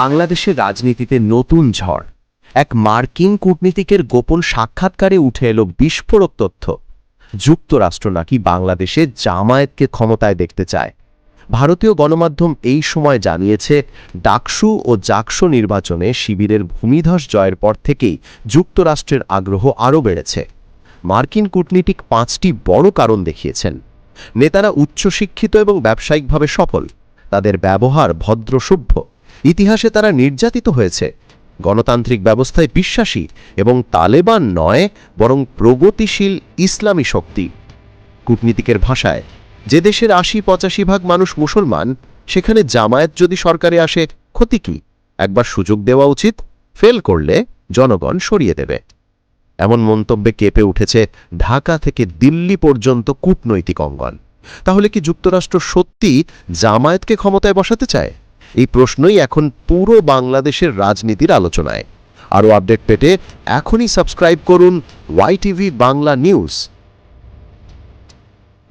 বাংলাদেশের রাজনীতিতে নতুন ঝড়। এক মার্কিন কূটনীতিকের গোপন সাক্ষাৎকারে উঠে এলো বিস্ফোরক তথ্য। যুক্তরাষ্ট্র নাকি বাংলাদেশে জামায়াতকে ক্ষমতায় দেখতে চায়। ভারতীয় গণমাধ্যম এই সময় জানিয়েছে, ডাকসু ও জাকসু নির্বাচনে শিবিরের ভূমিধস জয়ের পর থেকেই যুক্তরাষ্ট্রের আগ্রহ আরও বেড়েছে। মার্কিন কূটনীতিক পাঁচটি বড় কারণ দেখিয়েছেন। নেতারা উচ্চশিক্ষিত এবং ব্যবসায়িকভাবে সফল। তাদের ব্যবহার ভদ্র সভ্য ইতিহাসে তারা নির্যাতিত হয়েছে। গণতান্ত্রিক ব্যবস্থায় বিশ্বাসী এবং তালেবান নয়, বরং প্রগতিশীল ইসলামী শক্তি। কূটনীতিকের ভাষায়, যে দেশের আশি পঁচাশি ভাগ মানুষ মুসলমান, সেখানে জামায়াত যদি সরকারে আসে, ক্ষতি কি? একবার সুযোগ দেওয়া উচিত, ফেল করলে জনগণ সরিয়ে দেবে। এমন মন্তব্যে কেঁপে উঠেছে ঢাকা থেকে দিল্লি পর্যন্ত কূটনৈতিক অঙ্গন। তাহলে কি যুক্তরাষ্ট্র সত্যি জামায়াতকে ক্ষমতায় বসাতে চায়? এই প্রশ্নই এখন পুরো বাংলাদেশের রাজনীতির আলোচনায়। আরও আপডেট পেতে এখনই সাবস্ক্রাইব করুন ওয়াই বাংলা নিউজ।